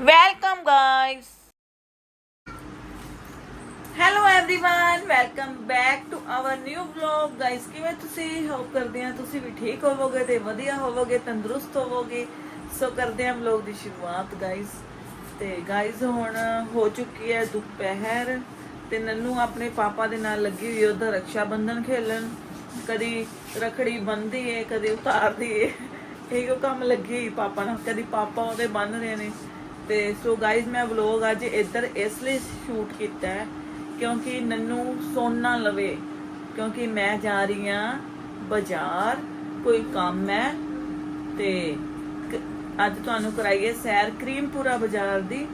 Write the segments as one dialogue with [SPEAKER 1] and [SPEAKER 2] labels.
[SPEAKER 1] welcome guys hello everyone welcome back to our new vlog guys ਕਿਵੇਂ ਤੁਸੀਂ hop ਕਰਦੇ ਆ ਤੁਸੀਂ ਵੀ ਠੀਕ ਹੋਵੋਗੇ ਤੇ ਵਧੀਆ ਹੋਵੋਗੇ ਤੰਦਰੁਸਤ ਹੋਵੋਗੇ ਸੋ ਕਰਦੇ ਆ ਵਲੌਗ ਦੀ ਸ਼ੁਰੂਆਤ ਗਾਇਸ ਤੇ ਗਾਇਸ ਹੁਣ ਹੋ ਚੁੱਕੀ ਹੈ ਦੁਪਹਿਰ ਤੇ ਨੰਨੂ ਆਪਣੇ ਪਾਪਾ ਦੇ ਨਾਲ ਲੱਗੀ ਹੋਈ ਉਹਦਾ ਰੱਖਿਆ ਬੰਧਨ ਖੇਲਣ ਕਦੀ ਰਖੜੀ ਬੰਨਦੀ ਏ ਕਦੀ ਉਤਾਰਦੀ ਏ ਇਹੋ ਕੰਮ ਲੱਗੀ ਹੋਈ ਪਾਪਾ ਨਾਲ ਕਦੀ ਪਾਪਾ ਉਹਦੇ ਬੰਨ ਰਹੇ ਨੇ ਤੇ ਸੋ ਗਾਇਜ਼ ਮੈਂ ਵਲੌਗ ਅੱਜ ਇੱਧਰ ਇਸ ਲਈ ਸ਼ੂਟ ਕੀਤਾ ਹੈ ਕਿਉਂਕਿ ਨੰਨੂ ਸੋਨਾ ਲਵੇ, ਕਿਉਂਕਿ ਮੈਂ ਜਾ ਰਹੀ ਹਾਂ ਬਾਜ਼ਾਰ, ਕੋਈ ਕੰਮ ਹੈ ਤੇ ਅੱਜ ਤੁਹਾਨੂੰ ਕਰਾਈਏ ਸੈਰ ਕਰੀਮਪੁਰਾ ਬਾਜ਼ਾਰ ਦੀ।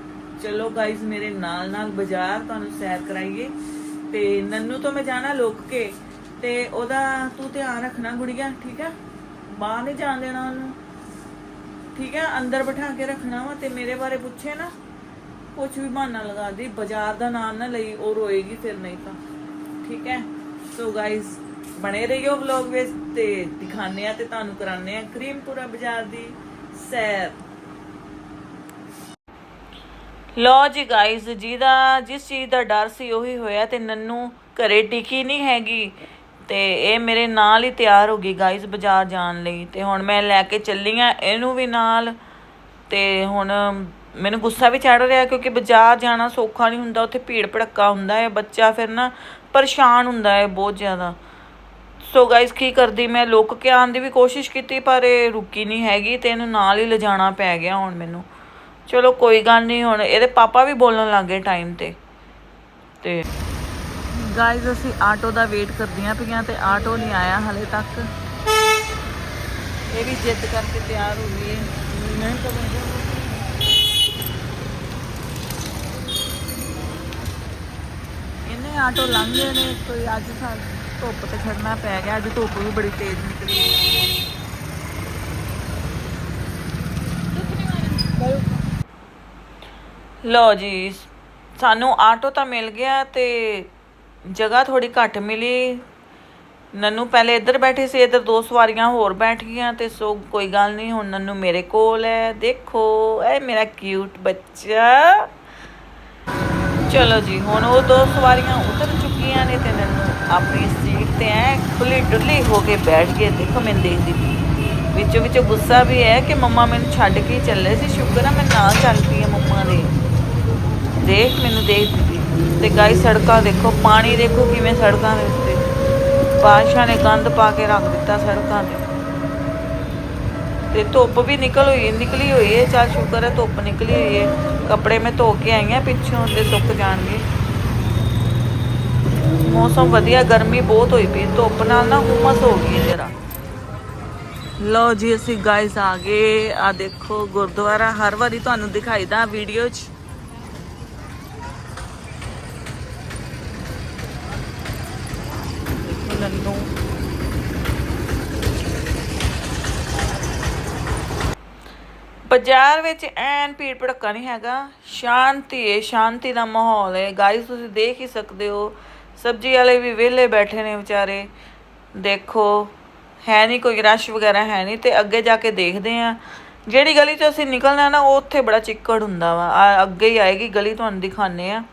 [SPEAKER 1] ਚਲੋ ਗਾਇਜ਼ ਮੇਰੇ ਨਾਲ ਨਾਲ ਬਾਜ਼ਾਰ ਤੁਹਾਨੂੰ ਸੈਰ ਕਰਾਈਏ। ਤੇ ਨੰਨੂ ਤੋਂ ਮੈਂ ਜਾਣਾ ਲੋਕ ਕੇ, ਤੇ ਉਹਦਾ ਤੂੰ ਧਿਆਨ ਰੱਖਣਾ ਗੁੜੀਆ, ਠੀਕ ਆ ਬਾਹਰ ਨਹੀਂ ਜਾਣ ਦੇਣਾ ਉਹਨੂੰ। ਠੀਕ ਹੈ, ਅੰਦਰ ਬਿਠਾ ਕੇ ਰੱਖਣਾ ਵਾ ਤੇ ਮੇਰੇ ਬਾਰੇ ਪੁੱਛੇ ਨਾ ਕੁਝ ਵੀ ਬਹਾਨਾ ਲਗਾ ਦੀ, ਬਾਜ਼ਾਰ ਦਾ ਨਾਮ ਨਾ ਲਈ, ਉਹ ਰੋਏਗੀ ਫਿਰ ਨਹੀਂ ਤਾਂ। ਠੀਕ ਹੈ ਸੋ ਗਾਇਸ ਬਣੇ ਰਹੀਓ ਵਲੌਗ ਵਿੱਚ ਤੇ ਦਿਖਾਣੇ ਆ ਤੇ ਤੁਹਾਨੂੰ ਕਰਾਣੇ ਆ ਕਰੀਮਪੁਰਾ ਬਾਜ਼ਾਰ ਦੀ ਸੈਰ। ਲੋ ਜੀ ਗਾਇਸ ਜਿਹਦਾ, ਜਿਸ ਚੀਜ਼ ਦਾ ਡਰ ਸੀ ਉਹੀ ਹੋਇਆ ਤੇ ਨੰਨੂ ਘਰੇ ਟਿਕੀ ਨਹੀਂ ਹੈਗੀ। ਤੇ ਇਹ ਮੇਰੇ ਨਾਲ ਹੀ ਤਿਆਰ ਹੋ ਗਈ ਗਾਇਸ ਬਾਜ਼ਾਰ ਜਾਣ ਲਈ। ਤੇ ਹੁਣ ਮੈਂ ਲੈ ਕੇ ਚੱਲੀ ਆ, ਇਹਨੂੰ ਵੀ ਨਾਲ। ਤੇ ਹੁਣ ਮੈਨੂੰ ਗੁੱਸਾ ਵੀ ਚੜ ਰਿਹਾ ਕਿਉਂਕਿ ਬਾਜ਼ਾਰ ਜਾਣਾ ਸੌਖਾ ਨਹੀਂ ਹੁੰਦਾ, ਉੱਥੇ ਭੀੜ ਭੜੱਕਾ ਹੁੰਦਾ ਹੈ, ਬੱਚਾ ਫਿਰ ਨਾ ਪਰੇਸ਼ਾਨ ਹੁੰਦਾ ਹੈ ਬਹੁਤ ਜ਼ਿਆਦਾ। ਸੋ ਗਾਇਸ ਕੀ ਕਰਦੀ, ਮੈਂ ਲੁੱਕ ਕੇ ਆਉਣ ਦੀ ਵੀ ਕੋਸ਼ਿਸ਼ ਕੀਤੀ, ਪਰ ਇਹ ਰੁਕੀ ਨਹੀਂ ਹੈਗੀ ਤੇ ਇਹਨੂੰ ਨਾਲ ਹੀ ਲਿਜਾਣਾ ਪੈ ਗਿਆ ਹੁਣ ਮੈਨੂੰ। ਚਲੋ ਕੋਈ ਗੱਲ ਨਹੀਂ, ਹੁਣ ਇਹਦੇ ਪਾਪਾ ਵੀ ਬੋਲਣ ਲੱਗੇ ਟਾਈਮ ਤੇ। ਤੇ ਗਾਇਸ ਅਸੀਂ ਆਟੋ ਦਾ ਵੇਟ ਕਰਦੀਆਂ ਪਈਆਂ ਤੇ ਆਟੋ ਨਹੀਂ ਆਇਆ ਹਲੇ ਤੱਕ। ਇਹ ਵੀ ਜਿੱਦ ਕਰਕੇ ਤਿਆਰ ਹੋ ਗਈ ਨਹੀਂ ਤਾਂ ਇਹਨੇ ਆਟੋ ਲੰਘ ਨੇ, ਕੋਈ ਅੱਜ ਸਾ ਧੁੱਪ ਤੇ ਖੜਨਾ ਪੈ ਗਿਆ, ਅੱਜ ਧੁੱਪ ਵੀ ਬੜੀ ਤੇਜ਼ ਨਿਕਲੀ। ਹੈ ਲੋ ਜੀ, ਸਾਨੂੰ ਆਟੋ ਤਾਂ ਮਿਲ ਗਿਆ ਤੇ ਜਗ੍ਹਾ ਥੋੜੀ ਘੱਟ ਮਿਲੀ। ਨੰਨੂ ਪਹਿਲੇ ਇੱਧਰ ਬੈਠੇ ਸੀ, ਇੱਧਰ ਦੋ ਸਵਾਰੀਆਂ ਹੋਰ ਬੈਠ ਗਈਆਂ ਤੇ ਸੋ ਕੋਈ ਗੱਲ ਨਹੀਂ, ਹੁਣ ਨੰਨੂ ਮੇਰੇ ਕੋਲ ਹੈ। ਦੇਖੋ, ਇਹ ਮੇਰਾ ਕਿਊਟ ਬੱਚਾ। ਚਲੋ ਜੀ, ਹੁਣ ਉਹ ਦੋ ਸਵਾਰੀਆਂ ਉਤਰ ਚੁੱਕੀਆਂ ਨੇ ਤੇ ਨੰਨੂ ਆਪਣੀ ਸੀਟ ਤੇ ਐ ਖੁੱਲੀ ਡੁੱਲੀ ਹੋ ਕੇ ਬੈਠ ਗਏ ਦੇਖੋ ਮੈਂ ਦੇਖਦੀ ਪਈ। ਵਿੱਚੋਂ ਵਿੱਚੋਂ ਗੁੱਸਾ ਵੀ ਹੈ ਕਿ ਮੰਮਾ ਮੈਨੂੰ ਛੱਡ ਕੇ ਚੱਲੇ ਸੀ। ਸ਼ੁਕਰ ਆ, ਮੈਂ ਨਾਲ ਚੱਲ ਪਈ ਆ ਮੰਮਾ ਦੇ। ਦੇਖ, ਮੈਨੂੰ ਦੇਖ ਤੇ ਗਾਈ ਸੜਕਾਂ ਦੇਖੋ, ਪਾਣੀ ਦੇਖੋ ਕਿਵੇਂ ਸੜਕਾਂ ਦੇ ਉੱਤੇ। ਬਾਰਿਸ਼ਾਂ ਨੇ ਗੰਦ ਪਾ ਕੇ ਰੱਖ ਦਿੱਤਾ ਸੜਕਾਂ ਤੇ। ਤੇ ਧੁੱਪ ਵੀ ਨਿਕਲ ਹੋਈ, ਨਿਕਲੀ ਹੋਈ ਹੈ ਚੱਲ ਸ਼ੁਕਰ ਹੈ ਧੁੱਪ ਨਿਕਲੀ ਹੋਈ ਹੈ ਕੱਪੜੇ ਮੈਂ ਧੋ ਕੇ ਆਈ ਹਾਂ ਪਿੱਛੋਂ ਤੇ ਸੁੱਕ ਜਾਣਗੇ। ਮੌਸਮ ਵਧੀਆ, ਗਰਮੀ ਬਹੁਤ ਹੋਈ ਪਈ ਧੁੱਪ ਨਾਲ ਨਾ ਹੁਮਸ ਹੋ ਗਈ ਜਰਾ। ਲਓ ਜੀ, ਅਸੀਂ ਗਾਇਸ ਆ ਗਏ, ਆ ਦੇਖੋ ਗੁਰਦੁਆਰਾ, ਹਰ ਵਾਰੀ ਤੁਹਾਨੂੰ ਦਿਖਾਈਦਾ ਵੀਡੀਓ 'ਚ ਦੇਖੋ ਨੰਨੂ ਬਾਜ਼ਾਰ ਵਿੱਚ ਐਨ ਭੀੜ ਭੜੱਕਾ ਨਹੀਂ ਹੈਗਾ। ਸ਼ਾਂਤੀ ਹੈ ਸ਼ਾਂਤੀ ਦਾ ਮਾਹੌਲ ਹੈ ਗਾਇਸ ਤੁਸੀਂ ਦੇਖ ਹੀ ਸਕਦੇ ਹੋ। ਸਬਜ਼ੀ ਵਾਲੇ ਵੀ ਵਿਹਲੇ ਬੈਠੇ ਨੇ ਵਿਚਾਰੇ। ਦੇਖੋ, ਹੈ ਨਹੀਂ ਕੋਈ ਰਸ਼ ਵਗੈਰਾ ਹੈ ਨਹੀਂ ਤੇ ਅੱਗੇ ਜਾ ਕੇ ਦੇਖਦੇ ਆ। ਜਿਹੜੀ ਗਲੀ 'ਚੋਂ ਅਸੀਂ ਨਿਕਲਣਾ ਨਾ, ਉਹ ਉੱਥੇ ਬੜਾ ਚਿੱਕੜ ਹੁੰਦਾ ਵਾ। ਆ, ਅੱਗੇ ਹੀ ਆਏਗੀ ਗਲੀ, ਤੁਹਾਨੂੰ ਦਿਖਾਣੇ ਆ।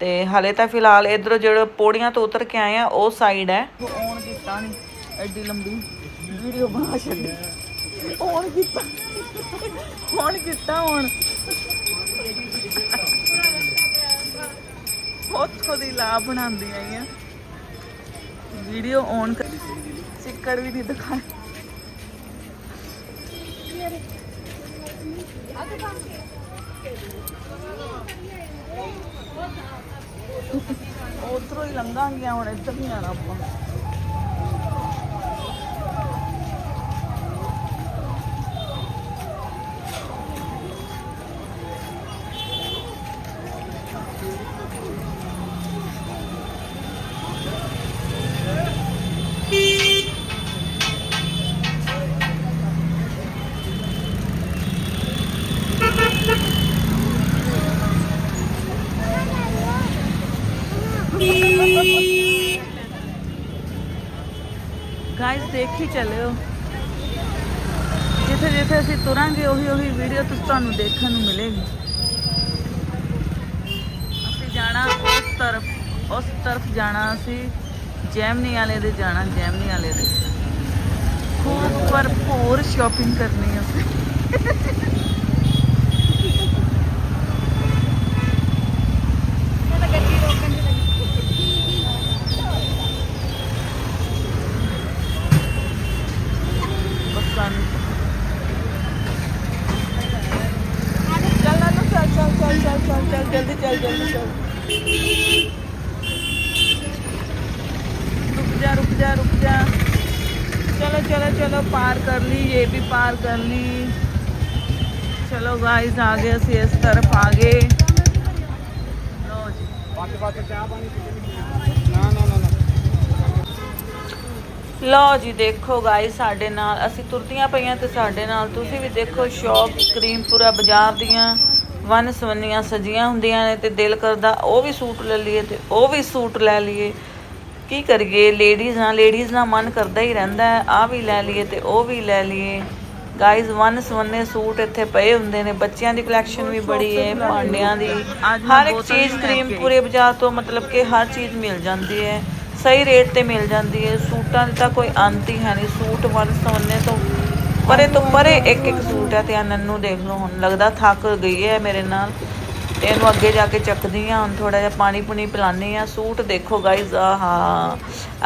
[SPEAKER 1] ਤੇ ਹਾਲੇ ਤਾਂ ਫਿਲਹਾਲ ਇਧਰੋਂ ਜਿਹੜਾ ਪੌੜੀਆਂ ਤੋਂ ਉਤਰ ਕੇ ਆਏ ਆ, ਉਹ ਸਾਈਡ ਹੈ। ਔਨ ਕੀਤਾ ਨਹੀਂ। ਐਡੀ ਲੰਬੀ ਵੀਡੀਓ ਬਣਾ ਛੱਡੀ। ਔਨ ਕੀਤਾ। ਔਨ ਕੀਤਾ ਹੁਣ। ਉੱਥੋਂ ਦੀ ਲਾ ਬਣਾਉਂਦੀ ਆਈ ਵੀਡੀਓ ਔਨ ਕਰ। ਚਿੱਕੜ ਵੀ ਨਹੀਂ ਦਿਖਾਇਆ ਉਧਰੋਂ ਹੀ ਲੰਘਾਂਗੀਆਂ ਹੁਣ, ਇੱਧਰ ਨਹੀਂ ਆਣਾ ਆਪਾਂ। ਗਾਇਸ ਦੇਖ ਹੀ ਚੱਲਿਓ। ਜਿੱਥੇ ਜਿੱਥੇ ਅਸੀਂ ਤੁਰਾਂਗੇ, ਉਹੀ ਉਹੀ ਵੀਡੀਓ ਤੁਸੀਂ, ਤੁਹਾਨੂੰ ਦੇਖਣ ਨੂੰ ਮਿਲੇਗੀ। ਅਸੀਂ ਜਾਣਾ ਉਸ ਤਰਫ ਉਸ ਤਰਫ ਜਾਣਾ ਅਸੀਂ ਜੈਮਨੀ ਵਾਲੇ ਦੇ ਜਾਣਾ, ਜੈਮਨੀ ਵਾਲੇ ਦੇ। ਖੂਬ ਭਰਪੂਰ ਸ਼ਾਪਿੰਗ ਕਰਨੀ ਅਸੀਂ। ਚੱਲ ਚੱਲ ਚੱਲ ਚੱਲ ਚੱਲ ਚੱਲ ਜਲਦੀ ਚੱਲ ਜਲਦੀ ਚੱਲ रुक जा रुक जा रुक जा चलो चलो चलो पार कर ली ये भी पार कर ली चलो गाइस आगे से इस तरफ आगे लो जी
[SPEAKER 2] ਬਾਕੀ ਬਾਕੀ ਚਾਹ ਪਾਣੀ ਨਾ ਨਾ ਨਾ ਨਾ
[SPEAKER 1] ਲਓ ਜੀ ਦੇਖੋ ਗਾਇਸ ਸਾਡੇ ਨਾਲ ਅਸੀਂ ਤੁਰਦੀਆਂ ਪਈਆਂ ਤੇ ਸਾਡੇ ਨਾਲ ਤੁਸੀਂ ਵੀ ਦੇਖੋ ਸ਼ੌਪ ਕਰੀਮਪੁਰਾ ਬਾਜ਼ਾਰ ਦੀਆਂ ਵਨ ਸਵੰਨੀਆਂ ਸਜੀਆਂ ਹੁੰਦੀਆਂ ਨੇ ਤੇ ਦਿਲ ਕਰਦਾ ਉਹ ਵੀ ਸੂਟ ਲੈ ਲਈਏ ਤੇ ਉਹ ਵੀ ਸੂਟ ਲੈ ਲਈਏ। ਕੀ ਕਰੀਏ? ਲੇਡੀਜ਼ ਆ ਲੇਡੀਜ਼ ਦਾ ਮਨ ਕਰਦਾ ਹੀ ਰਹਿੰਦਾ ਹੈ ਆ ਵੀ ਲੈ ਲਈਏ ਤੇ ਉਹ ਵੀ ਲੈ ਲਈਏ। ਗਾਇਸ ਵਨ ਸਵੰਨੇ ਸੂਟ ਇੱਥੇ ਪਏ ਹੁੰਦੇ ਨੇ, ਬੱਚਿਆਂ ਦੀ ਕਲੈਕਸ਼ਨ ਵੀ ਬੜੀ ਹੈ, ਭਾਂਡਿਆਂ ਦੀ। ਹਰ ਇੱਕ ਚੀਜ਼ ਕਰੀਮ ਪੂਰੇ ਬਾਜ਼ਾਰ ਤੋਂ ਮਤਲਬ ਕਿ ਹਰ ਚੀਜ਼ ਮਿਲ ਜਾਂਦੀ ਹੈ। ਸਹੀ ਰੇਟ ਤੇ ਮਿਲ ਜਾਂਦੀ ਹੈ। ਸੂਟਾਂ ਦੀ ਤਾਂ ਕੋਈ ਅੰਤ ਹੀ ਹੈ ਨਹੀਂ। ਸੂਟ ਵਨ ਸਵੰਨੇ ਤੋਂ ਪਰੇ ਤੋਂ ਪਰੇ ਇੱਕ ਇੱਕ ਸੂਟ ਹੈ ਤੇ ਆ ਨੰਨੂ ਦੇਖ ਲਓ ਹੁਣ ਲੱਗਦਾ ਥੱਕ ਗਈ ਹੈ ਮੇਰੇ ਨਾਲ। ਤੇ ਇਹਨੂੰ ਅੱਗੇ ਜਾ ਕੇ ਚੱਕਦੀ ਆ ਹੁਣ ਥੋੜਾ ਜਿਹਾ ਪਾਣੀ ਪੁਣੀ ਪਿਲਾਨੀ ਆ ਸੂਟ ਦੇਖੋ ਗਾਇਜ਼ ਆਹਾ।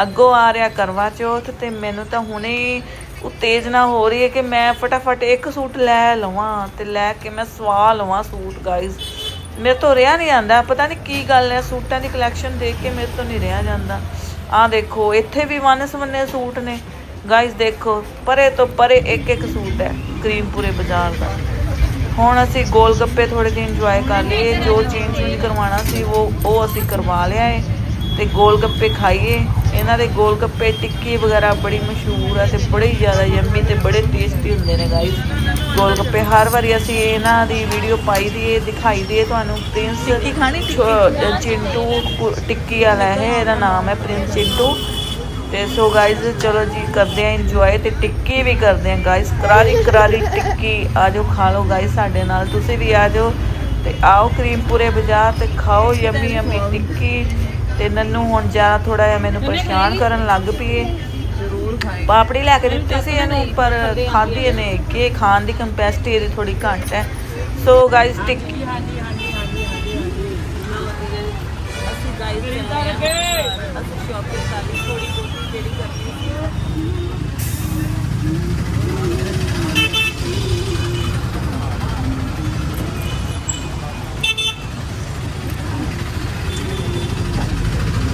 [SPEAKER 1] ਅੱਗੋਂ ਆ ਰਿਹਾ ਕਰਵਾ ਚੌਥ ਤੇ ਮੈਨੂੰ ਤਾਂ ਹੁਣੇ ਹੀ ਉਤੇਜਨਾ ਹੋ ਰਹੀ ਹੈ ਕਿ ਮੈਂ ਫਟਾਫਟ ਇੱਕ ਸੂਟ ਲੈ ਲਵਾਂ ਤੇ ਲੈ ਕੇ ਮੈਂ ਸਵਾ ਲਵਾਂ ਸੂਟ ਗਾਇਜ਼ ਮੇਰੇ ਤੋਂ ਰਿਹਾ ਨਹੀਂ ਜਾਂਦਾ। ਪਤਾ ਨਹੀਂ ਕੀ ਗੱਲ ਹੈ, ਸੂਟਾਂ ਦੀ ਕਲੈਕਸ਼ਨ ਦੇਖ ਕੇ ਮੇਰੇ ਤੋਂ ਨਹੀਂ ਰਿਹਾ ਜਾਂਦਾ। ਆ ਦੇਖੋ, ਇੱਥੇ ਵੀ ਵਨ ਸਵੰਨੇ ਸੂਟ ਨੇ। ਗਾਇਜ਼ ਦੇਖੋ ਪਰੇ ਤੋਂ ਪਰੇ ਇੱਕ ਇੱਕ ਸੂਟ ਹੈ ਕਰੀਮਪੁਰੇ ਬਾਜ਼ਾਰ ਦਾ। ਹੁਣ ਅਸੀਂ ਗੋਲ ਗੱਪੇ ਥੋੜੇ ਦਿਨ ਇੰਜੋਏ ਕਰ ਲਈਏ ਜੋ ਚੇਂਜ ਚੇਂਜ ਕਰਵਾਉਣਾ ਸੀ ਉਹ ਉਹ ਅਸੀਂ ਕਰਵਾ ਲਿਆ ਏ ਤੇ ਗੋਲ ਗੱਪੇ ਖਾਈਏ। ਇਹਨਾਂ ਦੇ ਗੋਲ ਗੱਪੇ ਟਿੱਕੀ ਵਗੈਰਾ ਬੜੀ ਮਸ਼ਹੂਰ ਹੈ ਤੇ ਬੜੇ ਹੀ ਜ਼ਿਆਦਾ ਯੰਮੀ ਤੇ ਬੜੇ ਟੇਸਟੀ ਹੁੰਦੇ ਨੇ ਗਾਇਸ ਗੋਲ ਗੱਪੇ ਹਰ ਵਾਰੀ ਅਸੀਂ ਇਹਨਾਂ ਦੀ ਵੀਡੀਓ ਪਾਈ ਦੀ ਏ ਦਿਖਾਈ ਦੀ ਏ ਤੁਹਾਨੂੰ। ਪ੍ਰਿੰਸ ਟਿੱਕੀ ਖਾਣੀ ਚਿੰਟੂ? ਟਿੱਕੀ ਵਾਲਾ ਹੈ ਇਹਦਾ ਨਾਮ ਹੈ ਪ੍ਰਿੰਸ ਚਿੰਟੂ। ਤੇ ਸੋ ਗਾਇਜ਼ ਚਲੋ ਜੀ, ਕਰਦੇ ਆ ਇੰਜੋਏ ਤੇ ਟਿੱਕੀ ਵੀ ਕਰਦੇ ਆ ਗਾਇਜ਼ ਕਰਾਰੀ ਕਰਾਰੀ ਟਿੱਕੀ, ਆਜੋ ਖਾ ਲਓ ਗਾਇਜ਼ ਸਾਡੇ ਨਾਲ, ਤੁਸੀਂ ਵੀ ਆਜੋ ਤੇ ਆਓ ਕਰੀਮਪੁਰੇ ਬਾਜ਼ਾਰ ਤੇ ਖਾਓ ਯਮੀ ਯਮੀ ਟਿੱਕੀ ਤੇ ਨੰਨੂ ਹੁਣ ਜ਼ਿਆਦਾ ਥੋੜਾ ਜਿਹਾ ਮੈਨੂੰ ਪਰੇਸ਼ਾਨ ਕਰਨ ਲੱਗ ਪਈਏ। ਜ਼ਰੂਰ ਪਾਪੜੀ ਲੈ ਕੇ ਦਿੱਤੀ ਸੀ ਇਹਨੂੰ, ਪਰ ਖਾਧੀ ਇਹਨੇ, ਕਿ ਖਾਣ ਦੀ ਕੰਪੈਸਿਟੀ ਇਹਦੀ ਥੋੜੀ ਘੱਟ ਹੈ। ਸੋ ਗਾਇਜ਼ ਟਿੱਕੀ ਅਸੀਂ ਗਾਇਜ਼ ਅਸੀਂ ਸ਼ਾਪਿੰਗ ਕਰ ਲਈ ਥੋੜੀ ਬਹੁਤੀ ਜਿਹੜੀ ਕਰਨੀ ਸੀ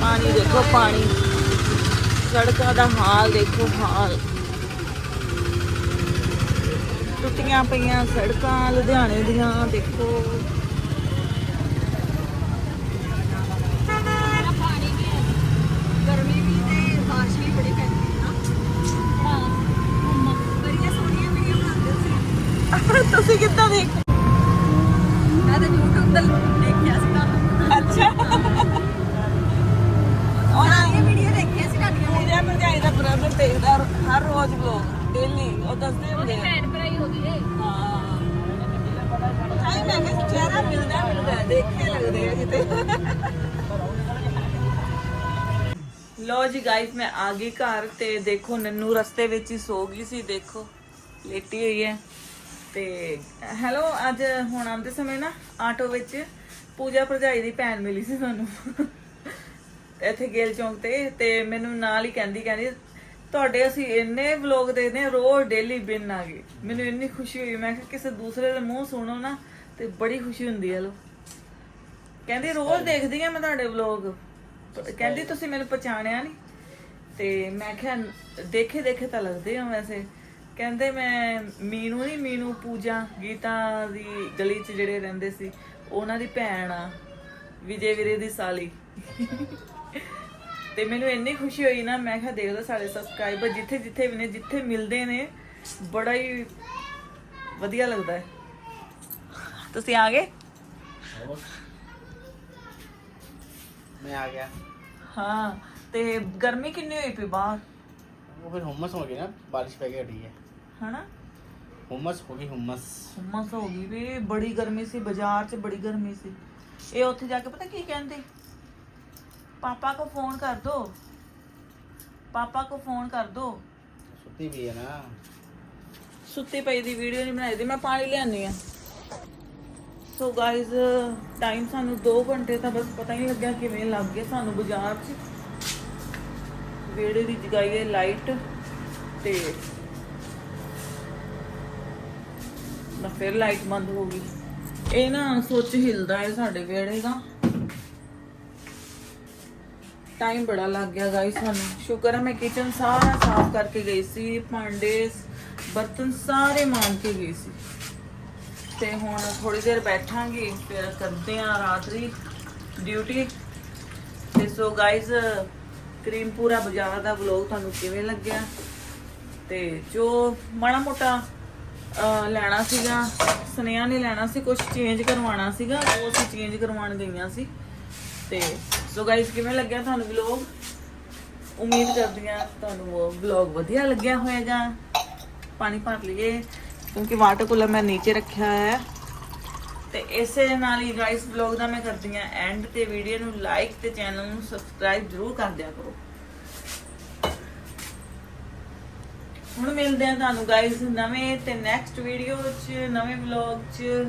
[SPEAKER 1] ਪਾਣੀ ਦੇਖੋ, ਪਾਣੀ। ਸੜਕਾਂ ਦਾ ਹਾਲ ਦੇਖੋ, ਹਾਲ। ਟੁੱਟੀਆਂ ਪਈਆਂ ਸੜਕਾਂ, ਲੁਧਿਆਣੇ ਦੀਆਂ, ਦੇਖੋ
[SPEAKER 3] ਗਰਮੀ ਵੀ ਤੇ ਬਾਰਿਸ਼ ਵੀ ਬੜੀ ਪੈਂਦੀ ਹੈ ਨਾ ਹਾਂ ਮੰਮਾ ਬੜੀਆਂ ਸੋਹਣੀਆਂ ਵੀਡੀਓ ਬਣਾਉਂਦੇ ਸੀ
[SPEAKER 1] ਤੁਸੀਂ ਕਿੱਦਾਂ ਦੇਖ
[SPEAKER 3] ਮੈਂ ਤਾਂ YouTube ਤੇ ਦੇਖਿਆ ਸੀ ਤੁਹਾਨੂੰ
[SPEAKER 1] ਅੱਛਾ।
[SPEAKER 3] ਸਾਰੀਆਂ ਵੀਡੀਓ ਦੇਖੀਆਂ ਸੀ ਤੁਹਾਡੀਆਂ।
[SPEAKER 1] ਪੂਜਾ ਭਰਜਾਈ ਦਾ ਬ੍ਰਦਰ ਦੇਖਦਾ ਹਰ ਰੋਜ਼ ਵਲੋਗ ਡੇਲੀ ਉਹ ਦੱਸਦੇ ਹੁੰਦੇ ਆ।
[SPEAKER 3] ਭੈਣ ਭਰਾਈ ਹੋ ਗਈ
[SPEAKER 1] ਹਾਂ। ਆਈ ਮੈਂ ਕਿਹਾ ਚਿਹਰਾ ਮਿਲਦਾ ਮਿਲਦਾ ਦੇਖੇ ਲੱਗਦੇ ਆ ਕਿਤੇ। ਲੋ ਜੀ ਗਾਇਸ ਮੈਂ ਆ ਗਈ ਘਰ ਤੇ ਦੇਖੋ ਨੰਨੂ ਰਸਤੇ ਵਿੱਚ ਹੀ ਸੋ ਗਈ ਸੀ ਦੇਖੋ ਲੇਟੀ ਹੋਈ ਹੈ। ਤੇ ਹੈਲੋ, ਅੱਜ ਹੁਣ ਆਉਂਦੇ ਸਮੇਂ ਨਾ ਆਟੋ ਵਿੱਚ ਪੂਜਾ ਭਰਜਾਈ ਦੀ ਭੈਣ ਮਿਲੀ ਸੀ ਸਾਨੂੰ। ਇੱਥੇ ਗੇਲ ਚੌਂਕ ਤੇ ਤੇ ਮੈਨੂੰ ਨਾਲ ਹੀ ਕਹਿੰਦੀ ਕਹਿੰਦੀ, ਤੁਹਾਡੇ ਅਸੀਂ ਇੰਨੇ ਵਲੌਗ ਦੇਖਦੇ ਹਾਂ, ਰੋਜ਼ ਡੇਲੀ ਬਿਨ ਆ ਗਏ। ਮੈਨੂੰ ਇੰਨੀ ਖੁਸ਼ੀ ਹੋਈ। ਮੈਂ ਕਿਹਾ, ਕਿਸੇ ਦੂਸਰੇ ਦੇ ਮੂੰਹ ਸੁਣੋ ਨਾ, ਤੇ ਬੜੀ ਖੁਸ਼ੀ ਹੁੰਦੀ ਹੈ ਲੋ ਕਹਿੰਦੀ, ਰੋਜ਼ ਦੇਖਦੀ ਆ ਮੈਂ ਤੁਹਾਡੇ ਵਲੌਗ ਕਹਿੰਦੀ, ਤੁਸੀਂ ਮੈਨੂੰ ਪਛਾਣਿਆ ਨਹੀਂ ਤੇ ਮੈਂ ਕਿਹਾ ਦੇਖੇ ਦੇਖੇ ਤਾਂ ਲੱਗਦੇ ਹੋ ਵੈਸੇ। ਕਹਿੰਦੇ ਮੈਂ ਮੀਨੂ ਨਹੀਂ ਮੀਨੂ ਪੂਜਾ ਗੀਤਾ ਦੀ ਗਲੀ 'ਚ ਜਿਹੜੇ ਰਹਿੰਦੇ ਸੀ ਉਹਨਾਂ ਦੀ ਭੈਣ ਆ ਵਿਜੇ ਵੀਰੇ ਦੀ ਸਾਲੀ। ਤੇ ਮੈਨੂੰ ਇੰਨੀ ਖੁਸ਼ੀ ਹੋਈ ਨਾ ਮੈਂ ਕਿਹਾ ਦੇਖ ਲਓ ਸਾਡੇ ਸਬਸਕ੍ਰਾਈਬਰ ਜਿੱਥੇ ਜਿੱਥੇ ਵੀ ਨੇ ਜਿੱਥੇ ਮਿਲਦੇ ਨੇ ਬੜਾ ਹੀ ਵਧੀਆ ਲੱਗਦਾ ਹੈ। ਤੁਸੀਂ ਆ ਗਏ?
[SPEAKER 2] ਮੈਂ ਆ ਗਿਆ।
[SPEAKER 1] ਹਾਂ ਤੇ ਗਰਮੀ ਕਿੰਨੀ ਹੋਈ ਪਈ ਬਾਹਰ?
[SPEAKER 2] ਉਹ ਫਿਰ ਹਮਸ ਹੋ ਗਈ ਨਾ ਬਾਰਿਸ਼ ਪੈ ਕੇ ਹਟੀ ਹੈ।
[SPEAKER 1] ਹਨਾ?
[SPEAKER 2] ਹਮਸ ਹੋ ਗਈ ਹਮਸ।
[SPEAKER 1] ਹਮਸ ਹੋ ਗਈ ਵੀ ਬੜੀ ਗਰਮੀ ਸੀ ਬਾਜ਼ਾਰ 'ਚ ਬੜੀ ਗਰਮੀ ਸੀ। ਇਹ ਉੱਥੇ ਜਾ ਕੇ ਪਤਾ ਕੀ ਕਹਿੰਦੇ? ਪਾਪਾ ਕੋ ਫੋਨ ਕਰ ਦੋ। ਪਾਪਾ ਕੋ ਫੋਨ ਕਰ ਦੋ।
[SPEAKER 2] ਸੁੱਤੀ ਪਈ ਹੈ ਨਾ।
[SPEAKER 1] ਸੁੱਤੀ ਪਈ ਦੀ ਵੀਡੀਓ ਨਹੀਂ ਬਣਾਈ ਦੀ ਮੈਂ ਪਾਣੀ ਲਿਆਨੀ ਆ ਸੋ ਗਾਇਜ਼ ਟਾਈਮ ਸਾਨੂੰ 2 ਘੰਟੇ ਤਾਂ ਬਸ ਪਤਾ ਹੀ ਨਹੀਂ ਲੱਗਿਆ ਕਿਵੇਂ ਲੱਗ ਗਿਆ ਸਾਨੂੰ ਬਾਜ਼ਾਰ 'ਚ। ਵਿਹੜੇ ਦੀ ਜਗਾਈ ਹੈ ਲਾਈਟ ਤੇ ਨਾ ਫਿਰ ਲਾਈਟ ਬੰਦ ਹੋ ਗਈ। ਇਹ ਨਾ ਸੁੱਚ ਹਿਲਦਾ ਹੈ ਸਾਡੇ ਵਿਹੜੇ ਦਾ। ਟਾਈਮ ਬੜਾ ਲੱਗ ਗਿਆ ਗਾਇਸ ਸਾਨੂੰ। ਸ਼ੁਕਰ ਹੈ ਮੈਂ ਕਿਚਨ ਸਾਰਾ ਸਾਫ਼ ਕਰਕੇ ਗਈ ਸੀ, ਭਾਂਡੇ, ਬਰਤਨ ਸਾਰੇ ਮਾਂ ਕੇ ਗਈ ਸੀ। ਤੇ ਹੁਣ ਥੋੜੀ ਦੇਰ ਬੈਠਾਂਗੇ, ਫਿਰ ਕਰਦੇ ਆ ਰਾਤ ਦੀ ਡਿਊਟੀ ਤੇ ਸੋ ਗਾਇਸ ਕਰੀਮਪੂਰਾ ਬਾਜ਼ਾਰ ਦਾ ਵਲੌਗ ਤੁਹਾਨੂੰ ਕਿਵੇਂ ਲੱਗਿਆ? ਤੇ ਜੋ ਮਾੜਾ ਮੋਟਾ ਲੈਣਾ ਸੀਗਾ, ਸੁਨੇਹਾ ਨੇ ਲੈਣਾ ਸੀ ਕੁਝ ਚੇਂਜ ਕਰਵਾਉਣਾ ਸੀਗਾ, ਉਹ ਅਸੀਂ ਚੇਂਜ ਕਰਵਾਉਣ ਗਈਆਂ ਸੀ। ਤੇ ਸੋ ਗਾਇਸ ਕਿਵੇਂ ਲੱਗਿਆ ਤੁਹਾਨੂੰ ਵਲੌਗ? ਉਮੀਦ ਕਰਦੀ ਹਾਂ ਤੁਹਾਨੂੰ ਉਹ ਵਲੌਗ ਵਧੀਆ ਲੱਗਿਆ ਹੋਵੇਗਾ ਪਾਣੀ ਭਰ ਲਈਏ, ਕਿਉਂਕਿ ਵਾਟਰ ਕੂਲਰ ਮੈਂ ਨੀਚੇ ਰੱਖਿਆ ਹੋਇਆ ਹੈ। ਤੇ ਇਸੇ ਦੇ ਨਾਲ ਹੀ ਗਾਇਸ ਵਲੌਗ ਦਾ ਮੈਂ ਕਰਦੀ ਹਾਂ ਐਂਡ ਤੇ ਵੀਡੀਓ ਨੂੰ ਲਾਈਕ ਤੇ ਚੈਨਲ ਨੂੰ ਸਬਸਕ੍ਰਾਈਬ ਜ਼ਰੂਰ ਕਰ ਦਿਆ ਕਰੋ। ਹੁਣ ਮਿਲਦੇ ਆ ਤੁਹਾਨੂੰ ਗਾਇਸ ਨਵੇਂ ਤੇ ਨੈਕਸਟ ਵੀਡੀਓ 'ਚ ਨਵੇਂ ਵਲੌਗ 'ਚ।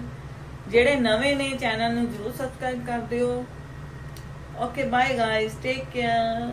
[SPEAKER 1] ਜਿਹੜੇ ਨਵੇਂ ਨੇ ਚੈਨਲ ਨੂੰ ਜ਼ਰੂਰ ਸਬਸਕ੍ਰਾਈਬ ਕਰ ਦਿਓ। Okay bye guys take care